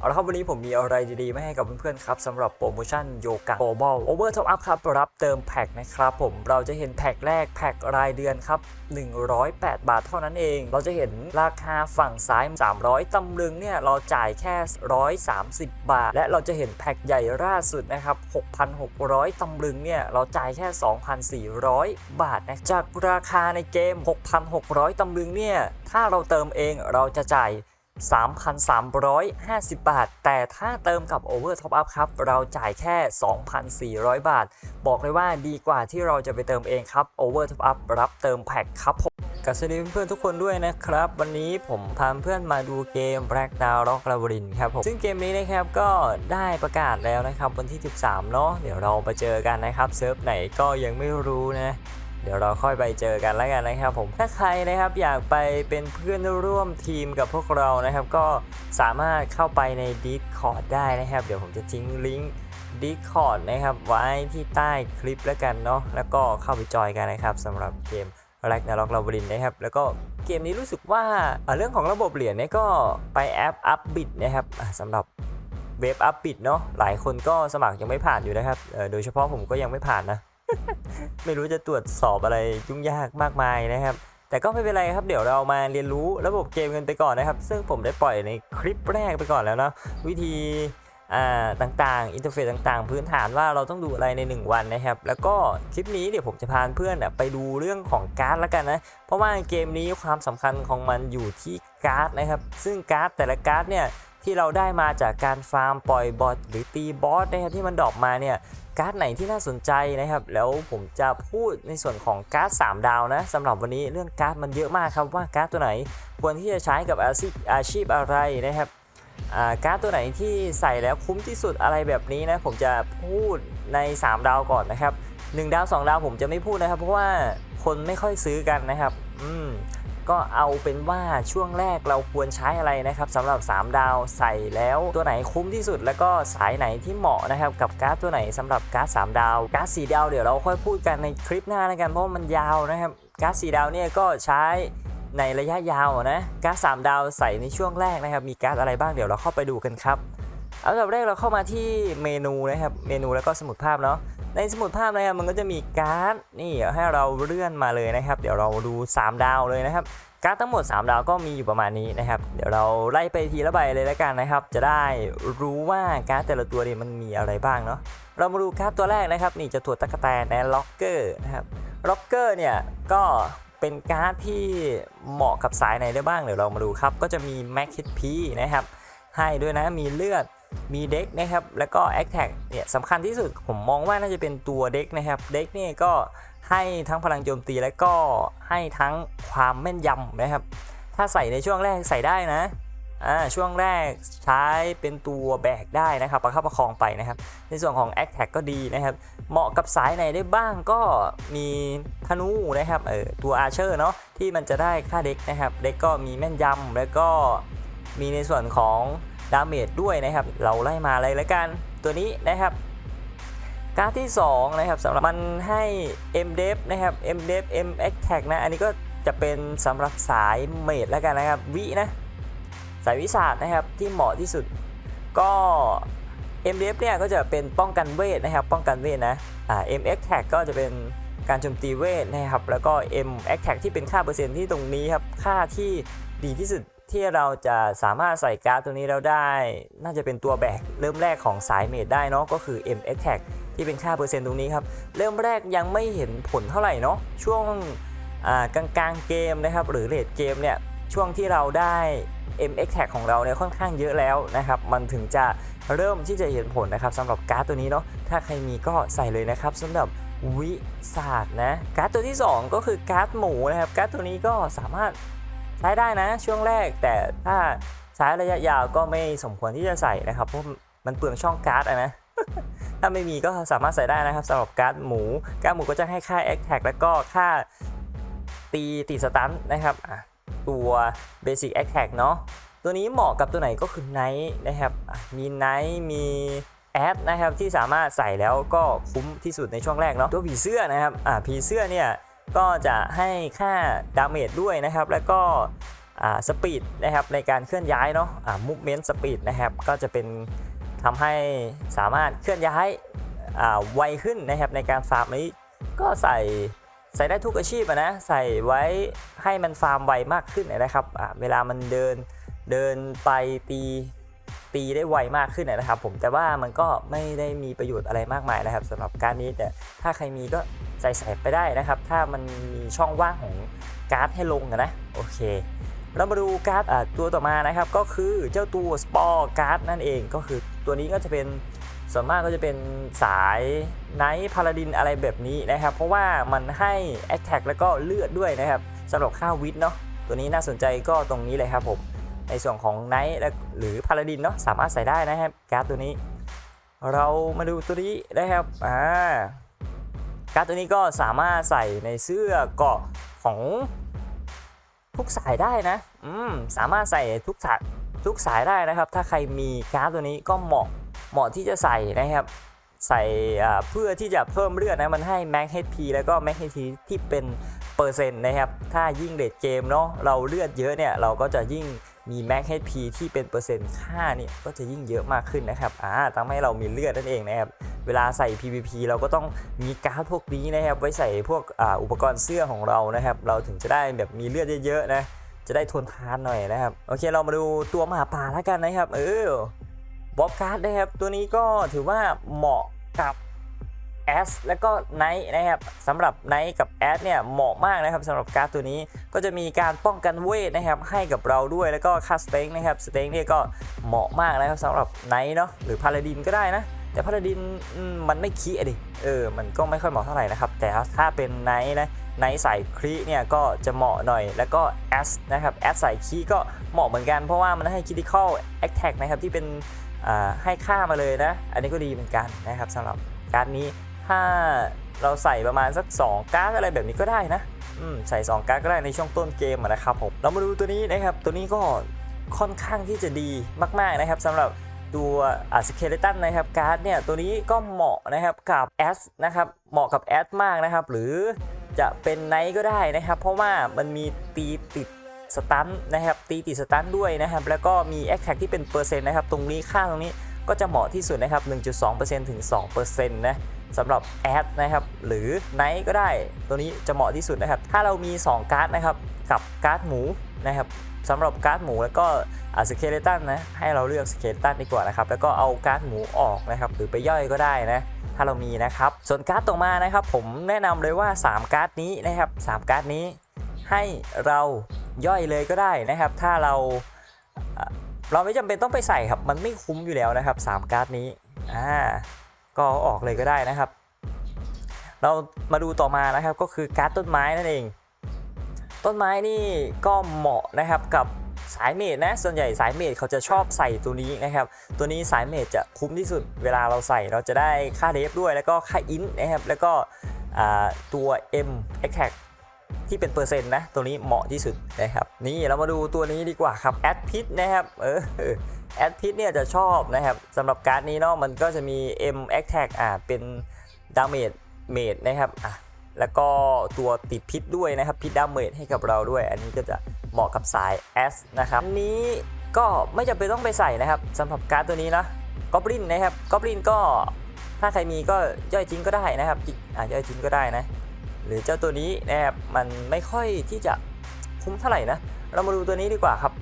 เอาละครับวันนี้ผมมีอะไรดีๆมาให้กับเพื่อนๆครับสำหรับโปรโมชั่นโยกะโ l บอลโอเวอร์ท็อปอัพครับรับเติมแพ็คนะครับผมเราจะเห็นแพ็คแรกแพ็ครายเดือนครับ 108 บาทเท่านั้นเอง เราจะเห็นราคาฝั่งซ้าย 300 ตำลึงเนี่ยเราจ่ายแค่ 130 บาท และเราจะเห็นแพ็คใหญ่ล่าสุดนะครับ 6,600 ตำลึงเนี่ยเราจ่ายแค่ 2,400 บาทนะจากราคาในเกม 6,600 ตำลึงเนี่ยถ้าเราเติมเองเราจะจ่าย 3,350 บาท แต่ถ้าเติมกับ Over Top Up ครับ เราจ่ายแค่ 2,400 บาท บอกเลยว่าดีกว่าที่เราจะไปเติมเองครับ Over Top Up รับเติมแพ็คครับผมกับสวัสดีเพื่อนๆทุกคนด้วยนะครับ วันนี้ผมพาเพื่อนมาดูเกม Black Down Rock l a b y r i n t ครับผมซึ่งเกมนี้นะครับก็ได้ประกาศแล้วนะครับวันที่ 13 เนาะเดี๋ยวเราไปเจอกันนะครับเซิร์ฟไหนก็ยังไม่รู้นะ ดี๋ยวเราค่อยไปเจอกันแล้วกันนะครับผมถ้าใครนะครับอยากไปเป็นเพื่อนร่วมทีมกับพวกเรานะครับ ก็สามารถเข้าไปใน Discord ได้นะครับ เดี๋ยวผมจะทิ้งลิงก์ Discord นะครับ ไว้ที่ใต้คลิปแล้วกันเนาะแล้วก็เข้าไปจอยกันนะครับสำหรับเกมแร็กนาล็อกลาบรินนะครับ แล้วก็เกมนี้รู้สึกว่าเรื่องของระบบเหรียญเนี่ยก็ไปแอปอัพบิดนะครับสำหรับเว็บอัพบิดเนาะหลายคนก็สมัครยังไม่ผ่านอยู่นะครับโดยเฉพาะผมก็ยังไม่ผ่านนะ ไม่รู้จะตรวจสอบอะไรยุ่งยากมากมายนะครับ แต่ก็ไม่เป็นไรครับเดี๋ยวเรามาเรียนรู้ระบบเกมกันไปก่อนนะครับ ซึ่งผมได้ปล่อยในคลิปแรกไปก่อนแล้วเนาะวิธีต่างๆ อินเทอร์เฟซต่างๆ พื้นฐานว่าเราต้องดูอะไรใน 1 วันนะครับ แล้วก็คลิปนี้เดี๋ยวผมจะพาเพื่อนไปดูเรื่องของการ์ดแล้วกันนะ เพราะว่าเกมนี้ความสำคัญของมันอยู่ที่การ์ดนะครับ ซึ่งการ์ดแต่ละการ์ดเนี่ย ที่เราได้มาจากการฟาร์มปล่อยบอทหรือตีบอสนะครับที่มันดรอปมาเนี่ยการ์ดไหนที่น่าสนใจนะครับ แล้วผมจะพูดในส่วนของการ์ด3ดาวนะสำหรับวันนี้เรื่องการ์ดมันเยอะมากครับว่าการ์ดตัวไหนควรที่จะใช้กับอาชีพอาชีพอะไรนะครับการ์ดตัวไหนที่ใส่แล้วคุ้มที่สุดอะไรแบบนี้นะผมจะพูดใน 3 ดาวก่อนนะครับ1ดาว 2 ดาวผมจะไม่พูดนะครับ เพราะว่าคนไม่ค่อยซื้อกันนะครับ อืม ก็เอาเป็นว่าช่วงแรกเราควรใช้อะไรนะครับสำหรับ 3 ดาวใส่แล้วตัวไหนคุ้มที่สุด แล้วก็สายไหนที่เหมาะนะครับกับการ์ดตัวไหนสำหรับการ์ด3ดาวการ์ด4ดาวเดี๋ยวเราค่อยพูดกันในคลิปหน้าแล้วกันเพราะมันยาวนะครับการ์ด4ดาวเนี่ยก็ใช้ในระยะยาวนะการ์ด3ดาวใส่ในช่วงแรกนะครับ มีการ์ดอะไรบ้างเดี๋ยวเราเข้าไปดูกันครับเอาดับแรกเราเข้ามาที่เมนูนะครับ เมนูแล้วก็สมุดภาพเนาะ ในสมุดภาพนะครับมันก็จะมีการ์ดนี่ให้เราเลื่อนมาเลยนะครับ เดี๋ยวเราดู 3 ดาวเลยนะครับ การ์ดทั้งหมด 3 ดาวก็มีอยู่ประมาณนี้นะครับ เดี๋ยวเราไล่ไปทีละใบเลยแล้วกันนะครับ จะได้รู้ว่าการ์ดแต่ละตัวเนี่ยมันมีอะไรบ้างเนาะเรามาดูการ์ดตัวแรกนะครับ นี่จะตัวตะกแตนและล็อกเกอร์นะครับล็อกเกอร์เนี่ยก็เป็นการ์ดที่เหมาะกับสายไหนได้บ้างเดี๋ยวเรามาดูครับ ก็จะมีแม็กคิดพีนะครับให้ด้วยนะมีเลือด มีเด็กนะครับ แล้วก็แอคแท็กเนี่ยสำคัญที่สุดผมมองว่าน่าจะเป็นตัวเด็กนะครับเด็กนี่ก็ให้ทั้งพลังโจมตีและก็ให้ทั้งความแม่นยำนะครับ ถ้าใส่ในช่วงแรกใส่ได้นะอ่าช่วงแรกใช้เป็นตัวแบกได้นะครับ ประคับประคองไปนะครับ ในส่วนของ a c t a c ก็ดีนะครับ เหมาะกับสายไหนได้บ้างก็มีธนูนะครับเออตัวอาเชอร์เนาะที่มันจะได้ค่าเด็กนะครับ เด็กก็มีแม่นยำแล้วก็มีในส่วนของ ดาเมจด้วยนะครับ เราไล่มาเลยล้วกันตัวนี้นะครับการ์ดที่ 2 นะครับสำหรับมันให้ M d e f นะครับ M d e f M a t t a c นะอันนี้ก็จะเป็นสำหรับสายเมดแล้วกันนะครับวินะสายวิสาดนะครับที่เหมาะที่สุดก็ M d e f เนี่ยก็จะเป็นป้องกันเวทนะครับ ป้องกันเวทนะอ่า M a t t a c ก็จะเป็นการโจมตีเวทนะครับแล้วก็ M a t t a c ที่เป็นค่าเปอร์เซ็นต์ที่ตรงนี้ครับค่าที่ดีที่สุด ที่เราจะสามารถใส่การ์ดตัวนี้แล้วได้ น่าจะเป็นตัวแบกเริ่มแรกของสายเมดได้เนาะก็คือ M a t t a c ที่เป็นค่าเปอร์เซ็นต์ตรงนี้ครับ เริ่มแรกยังไม่เห็นผลเท่าไหร่เนาะช่วงอ่ากลางๆเกมนะครับหรือเลดเกมเนี่ยช่วงที่เราได้ MX Tag ของเราเนี่ยค่อนข้างเยอะแล้วนะครับมันถึงจะเริ่มที่จะเห็นผลนะครับสำหรับการ์ดตัวนี้เนาะถ้าใครมีก็ใส่เลยนะครับสำหรับวิศาสตร์นะการ์ดตัวที่ 2 ก็คือการ์ดหมูนะครับการ์ดตัวนี้ก็สามารถ ใช้ได้นะช่วงแรกแต่ถ้าใช้ระยะยาวก็ไม่สมควรที่จะใส่นะครับเพราะมันเปลืองช่องการ์ดนะ ถ้าไม่มีก็สามารถใส่ได้นะครับสำหรับการ์ดหมูการ์ดหมูก็จะให้ค่า X Tag แล้วก็ค่าตีตีสตันนะครับอะตัว Basic X Tag เนาะตัวนี้เหมาะกับตัวไหนก็คือ Night นะครับมี Night มีแอดนะครับที่สามารถใส่แล้วก็คุ้มที่สุดในช่วงแรกเนาะตัวผีเสื้อนะครับอ่าผีเสื้อเนี่ย ก็จะให้ค่าดาเมจด้วยนะครับ แล้วก็สปีดนะครับในการเคลื่อนย้ายเนาะอ่า movement speed นะครับ ก็จะเป็นทำให้สามารถเคลื่อนย้ายไวขึ้นนะครับในการฟาร์มนี้ก็ใส่ใส่ได้ทุกอาชีพะนะใส่ไว้ให้มันฟาร์มไวมากขึ้นนะครับเวลามันเดินเดินไปตีตีได้ไวมากขึ้นนะครับผมแต่ว่ามันก็ไม่ได้มีประโยชน์อะไรมากมายนะครับสำหรับการนี้แต่ถ้าใครมีก็ ใส่ใส่ไปได้นะครับ ถ้ามันมีช่องว่างของการ์ดให้ลงนะโอเค เรามาดูการ์ดตัวต่อมานะครับ ก็คือเจ้าตัวสปอร์การ์ดนั่นเองก็คือตัวนี้ก็จะเป็นส่วนมากก็จะเป็นสายไนท์พาราดินอะไรแบบนี้นะครับ เพราะว่ามันให้แอ t แทกแล้วก็เลือดด้วยนะครับสำหรับค่าวิทเนาะตัวนี้น่าสนใจก็ตรงนี้เลยครับผมในส่วนของไนท์หรือพาราดินเนาะสามารถใส่ได้นะครับการ์ดตัวนี้ เรามาดูตัวนี้นะครับอ่า การ์ดตัวนี้ก็สามารถใส่ในเสื้อเกาะของทุกสายได้นะ อืม สามารถใส่ทุกสายทุกสายได้นะครับ ถ้าใครมีการ์ดตัวนี้ก็เหมาะ เหมาะที่จะใส่นะครับ ใส่เพื่อที่จะเพิ่มเลือดนะ มันให้ Max HP แล้วก็ Max HP ที่เป็นเปอร์เซ็นต์นะครับ ถ้ายิ่งเลดเกมเนาะ เราเลือดเยอะเนี่ย เราก็จะยิ่งมี Max HP ที่เป็นเปอร์เซ็นต์ค่านี่ก็จะยิ่งเยอะมากขึ้นนะครับ อ่าทำให้เรามีเลือดนั่นเองนะครับ เวลาใส่ PVP เราก็ต้องมีการ์ดพวกนี้นะครับไว้ใส่พวกออุปกรณ์เสื้อของเรานะครับ เราถึงจะได้แบบมีเลือดเยอะๆนะจะได้ทนทานหน่อยนะครับ โอเคเรามาดูตัวหมาป่าแล้วกันนะครับ เออบ๊อบการ์ดนะครับ ตัวนี้ก็ถือว่าเหมาะกับแอสแล้วก็ไนท์นะครับสำหรับไนท์กับแอสเนี่ยเหมาะมากนะครับสำหรับการ์ดตัวนี้ก็จะมีการป้องกันเวทนะครับให้กับเราด้วยแล้วก็ค่าสเต็งนะครับสเต็งเนี่ยก็เหมาะมากนะครับสำหรับไนท์เนาะหรือพาราดินก็ได้นะ แต่พาราดินมันไม่คีอะดิเออมันก็ไม่ค่อยเหมาะเท่าไหร่นะครับ แต่ถ้าเป็นไนท์นะไนท์ใส่ครีเนี่ยก็จะเหมาะหน่อย แล้วก็แอสนะครับแอสใส่คีก็เหมาะเหมือนกันเพราะว่ามันให้ critical attack นะครับที่เป็นให้ค่ามาเลยนะ อันนี้ก็ดีเหมือนกันนะครับสำหรับการดนี้ถ้าเราใส่ประมาณสัก 2การ์ดอะไรแบบนี้ก็ได้นะใส่ 2 การ์ดก็ได้ในช่วงต้นเกมนะครับผมเรามาดูตัวนี้นะครับตัวนี้ก็ค่อนข้างที่จะดีมากๆนะครับสำหรับ ตัวอ่าสเคเลตันนะครับการ์ดเนี่ยตัวนี้ก็เหมาะนะครับกับแอสนะครับเหมาะกับแอสมากนะครับ หรือจะเป็นไนท์ก็ได้นะครับ เพราะว่ามันมีตีติดสตันนะครับตีติดสตันด้วยนะครับ แล้วก็มีแอคแท็กที่เป็นเปอร์เซ็นต์นะครับ ตรงนี้ค่าตรงนี้ก็จะเหมาะที่สุดนะครับ 1.2%ถึง 2%นะสำหรับแอดนะครับ หรือไนท์ก็ได้ตัวนี้จะเหมาะที่สุดนะครับ ถ้าเรามี 2 การ์ดนะครับ กับการ์ดหมูนะครับสำหรับการ์ดหมูแล้วก็ สเคเลตันนะให้เราเลือกสเคเลตันดีกว่านะครับแล้วก็เอาการ์ดหมูออกนะครับหรือไปย่อยก็ได้นะถ้าเรามีนะครับส่วนการ์ดต่อมานะครับ ผมแนะนำเลยว่า 3 การ์ดนี้นะครับ3การ์ดนี้ให้เราย่อยเลยก็ได้นะครับ ถ้าเราเราไม่จำเป็นต้องไปใส่ครับ มันไม่คุ้มอยู่แล้วนะครับ 3 การ์ดนี้อ่าก็ออกเลยก็ได้นะครับ เรามาดูต่อมานะครับก็คือการ์ดต้นไม้นั่นเอง ต้นไม้นี่ก็เหมาะนะครับกับ สายเมดนะส่วนใหญ่สายเมดเขาจะชอบใส่ตัวนี้นะครับตัวนี้สายเมดจะคุ้มที่สุดเวลาเราใส่เราจะได้ค่าเดฟด้วยแล้วก็ค่าอินนะครับแล้วก็ตัว M a t a c ที่เป็นเปอร์เซ็นต์นะตัวนี้เหมาะที่สุดนะครับนี่เรามาดูตัวนี้ดีกว่าครับแอดพิ t นะครับเออแอดพิ t เนี่ยจะชอบนะครับสำหรับการ์ดนี้เนาะมันก็จะมี M a t t a c อ่าเป็นดาเมจเมดนะครับอะแล้วก็ตัวติดพิษด้วยนะครับพิษดาเมจให้กับเราด้วย อันนี้ก็จะ เหมาะกับสาย S นะครับอันนี้ก็ไม่จำเป็นต้องไปใส่นะครับสำหรับการ์ดตัวนี้นะกอบลินนะครับกอบลินก็ถ้าใครมีก็ย่อยทิ้งก็ได้นะครับอ่าย่อยทิ้งก็ได้นะ หรือเจ้าตัวนี้นะครับมันไม่ค่อยที่จะคุ้มเท่าไหร่นะ เรามาดูตัวนี้ดีกว่าครับ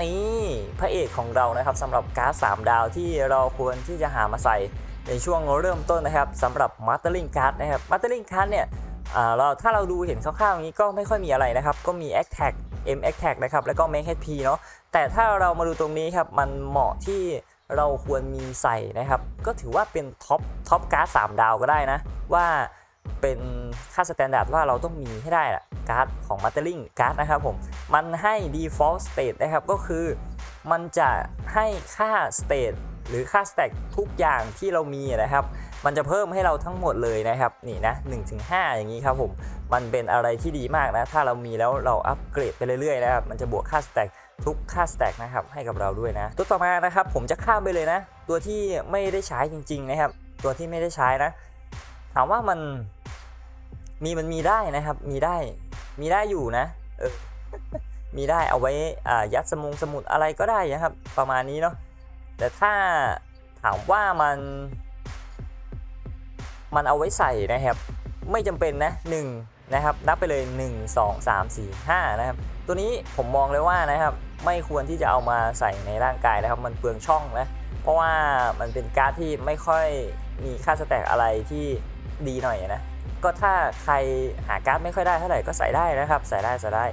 นี่พระเอกของเรานะครับสำหรับการ์ด3ดาวที่เราควรที่จะหามาใส่ในช่วงเริ่มต้นนะครับสำหรับมาสเตอร์ลิงการ์ดนะครับมาสเตอร์ลิงการ์ดเนี่ยเราถ้าเราดูเห็นคร่าวๆอย่างนี้ก็ไม่ค่อยมีอะไรนะครับ ก็มี a t t a c M a t t a c นะครับแล้วก็ Make HP เนาะแต่ถ้าเรามาดูตรงนี้ครับมันเหมาะที่เราควรมีใส่นะครับ ก็ถือว่าเป็นท็อปท็อปการ์ด3ดาวก็ได้นะ ว่าเป็นค่าสแตนดาร์ดว่าเราต้องมีให้ได้ละการ์ดของ m a t e r i n g การ์ดนะครับผมมันให้ default state นะครับก็คือมันจะให้ค่า state หรือค่า stack ทุกอย่างที่เรามีนะครับ มันจะเพิ่มให้เราทั้งหมดเลยนะครับนี่นะ1-5 อย่างนี้ครับผม มันเป็นอะไรที่ดีมากนะ ถ้าเรามีแล้วเราอัปเกรดไปเรื่อยๆนะครับมันจะบวกค่า stack ทุกค่า stack นะครับให้กับเราด้วยนะ ตัวต่อมานะครับผมจะข้ามไปเลยนะ ตัวที่ไม่ได้ใช้จริง ๆ นะครับ ตัวที่ไม่ได้ใช้นะ ถามว่ามันมีมันมีได้นะครับ มีได้มีได้อยู่นะเออมีได้เอาไว้อ่ายัดสมุงสมุดอะไรก็ได้นะครับ ประมาณนี้เนาะ แต่ถ้าถามว่ามัน มันเอาไว้ใส่นะครับ ไม่จำเป็นนะ1นะครับ นับไปเลย 1 2 3 4 5 นะครับ ตัวนี้ผมมองเลยว่านะครับ ไม่ควรที่จะเอามาใส่ในร่างกายนะครับ มันเปลืองช่องนะ เพราะว่ามันเป็นการ์ดที่ไม่ค่อยมีค่าสแต็กอะไรที่ดีหน่อยนะ ก็ถ้าใครหาการ์ดไม่ค่อยได้เท่าไหร่ก็ใส่ได้นะครับ ใส่ได้ใส่ได้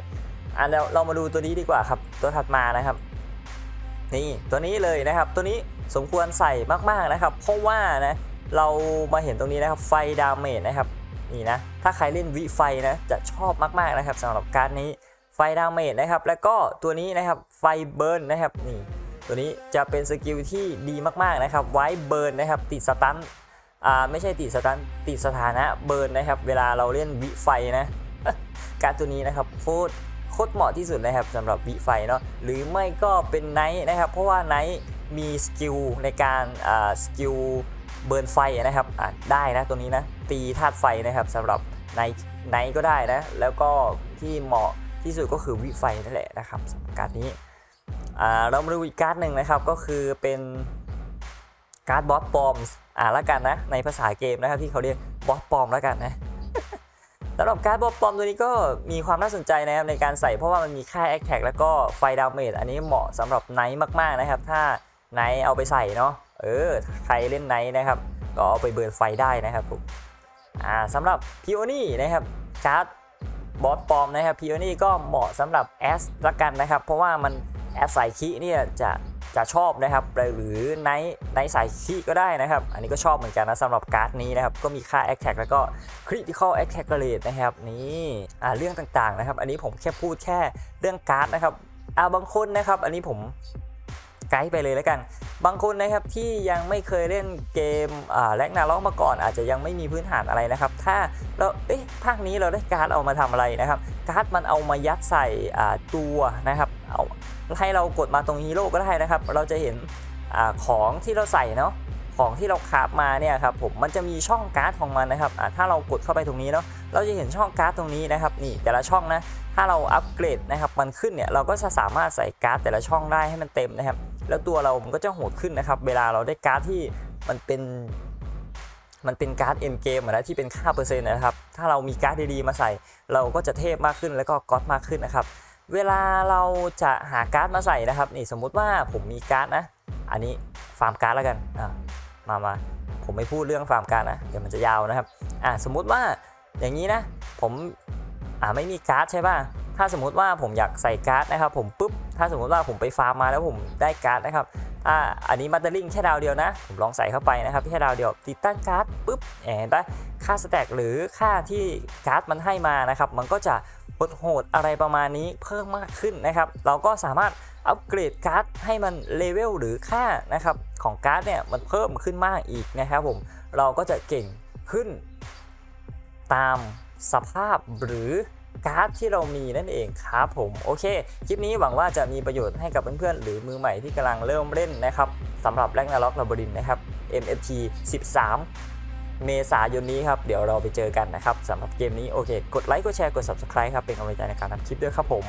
อะเราเรามาดูตัวนี้ดีกว่าครับ ตัวถัดมานะครับ นี่ตัวนี้เลยนะครับตัวนี้สมควรใส่มากๆนะครับ เพราะว่านะเรามาเห็นตรงนี้นะครับไฟดาเมจนะครับนี่นะถ้าใครเล่นวิไฟนะจะชอบมากๆนะครับสำหรับการนี้ไฟดาเมจนะครับ แล้วก็ตัวนี้นะครับไฟเบิร์นนะครับนี่ตัวนี้จะเป็นสกิลที่ดีมากๆนะครับ ไว้เบิร์นนะครับติดสตันอ่าไม่ใช่ติดสตันติดสถานะเบิร์นนะครับ เวลาเราเล่นวิไฟนะการตัวนี้นะครับโคตร คตรเหมาะที่สุดนะครับสำหรับวิไฟเนาะหรือไม่ก็เป็นไนท์นะครับ เพราะว่าไนท์มีสกิลในการอ่าสกิลเบิร์นไฟนะครับอะได้นะตัวนี้นะตีธาตุไฟนะครับสำหรับไนท์ไนท์ก็ได้นะแล้วก็ที่เหมาะที่สุดก็คือวิไฟนั่นแหละนะครับสำหรับการนี้อ่าเรามาดูอีกการ์ดหนึ่งนะครับก็คือเป็นการ์ดบอสปอมอ่าละกันนะในภาษาเกมนะครับที่เขาเรียกบอสปอมแล้วกันนะ สำหรับการ์ดบอสปอมตัวนี้ก็มีความน่าสนใจนะครับในการใส่เพราะว่ามันมีค่าแอคแท็กแล้วก็ไฟดาเมจอันนี้เหมาะสำหรับไนท์มากๆนะครับ ถ้าไนท์เอาไปใส่เนาะเออใครเล่นไนท์นะครับ ก็เอาไปเบิร์นไฟได้นะครับผมอ่าสำหรับพิโอนี่นะครับการ์ดบอสปอมนะครับพิโอนี่ก็เหมาะสำหรับแอสละกันนะครับ เพราะว่ามันแอสสายคีเนี่ยจะ จะชอบนะครับหรือไนท์ไนท์สายคีก็ได้นะครับ อันนี้ก็ชอบเหมือนกันนะสำหรับการ์ดนี้นะครับ ก็มีค่าแอคแท็กแล้วก็ critical attack rate นะครับนี่อ่าเรื่องต่างๆนะครับ อันนี้ผมแค่พูดแค่เรื่องการ์ดนะครับอ่าบางคนนะครับ อันนี้ผมไกด์ไปเลยแล้วกัน บางคนนะครับที่ยังไม่เคยเล่นเกมอ่าแลกนาล็อกมาก่อน อาจจะยังไม่มีพื้นฐานอะไรนะครับ ถ้าเราเอ๊ะภาคนี้เราได้การ์ดเอามาทำอะไรนะครับ การ์ดมันเอามายัดใส่อ่าตัวนะครับ เอา ให้เรากดมาตรงฮีโร่ก็ได้นะครับ เราจะเห็นอของที่เราใส่เนาะของที่เราคราฟมาเนี่ยครับผมมันจะมีช่องการ์ดของมันนะครับถ้าเรากดเข้าไปตรงนี้เนาะเราจะเห็นช่องการ์ดตรงนี้นะครับนี่แต่ละช่องนะถ้าเราอัปเกรดนะครับมันขึ้นเนี่ยเราก็จะสามารถใส่การ์ดแต่ละช่องได้ให้มันเต็มนะครับ แล้วตัวเรามันก็จะโหดขึ้นนะครับ เวลาเราได้การ์ดที่มันเป็นมันเป็นการ์ดเอ็นเกมนะที่เป็นค่าเปอร์เซ็นต์นะครับ ถ้าเรามีการ์ดดีๆมาใส่ เราก็จะเทพมากขึ้นแล้วก็ก๊อตมากขึ้นนะครับ เวลาเราจะหาการ์ดมาใส่นะครับนี่สมมุติว่าผมมีการ์ดนะ อันนี้ฟาร์มการ์ดแล้วกันอะมามาผมไม่พูดเรื่องฟาร์มการ์ดนะเดี๋ยวมันจะยาวนะครับอะสมมุติว่าอย่างนี้นะผมอ่าไม่มีการ์ดใช่ป่ะถ้าสมมุติว่าผมอยากใส่การ์ดนะครับ ผมปุ๊บถ้าสมมุติว่าผมไปฟาร์มมาแล้วผมได้การ์ดนะครับอ่าอันนี้มัตเตอร์ลิงแค่ดาวเดียวนะ ผมลองใส่เข้าไปนะครับแค่ดาวเดียวติดตั้งการ์ดปุ๊บเห็นปะค่าสแต็กหรือค่าที่การ์ดมันให้มานะครับ มันก็จะ โหดๆอะไรประมาณนี้เพิ่มมากขึ้นนะครับ เราก็สามารถอัปเกรดการ์ดให้มันเลเวลหรือค่านะครับของการ์ดเนี่ยมันเพิ่มขึ้นมากอีกนะครับผมเราก็จะเก่งขึ้นตามสภาพหรือการ์ดที่เรามีนั่นเองครับผมโอเค คลิปนี้หวังว่าจะมีประโยชน์ให้กับเพื่อนๆ หรือมือใหม่ที่กำลังเริ่มเล่นนะครับสำหรับแรงนาล็อกลาบรินนะครับ MFT 13 เมษายนนี้ครับเดี๋ยวเราไปเจอกันนะครับสำหรับเกมนี้โอเค กดไลค์กดแชร์กด Subscribe ครับเป็นกำลังใจในการทำคลิปด้วยครับผม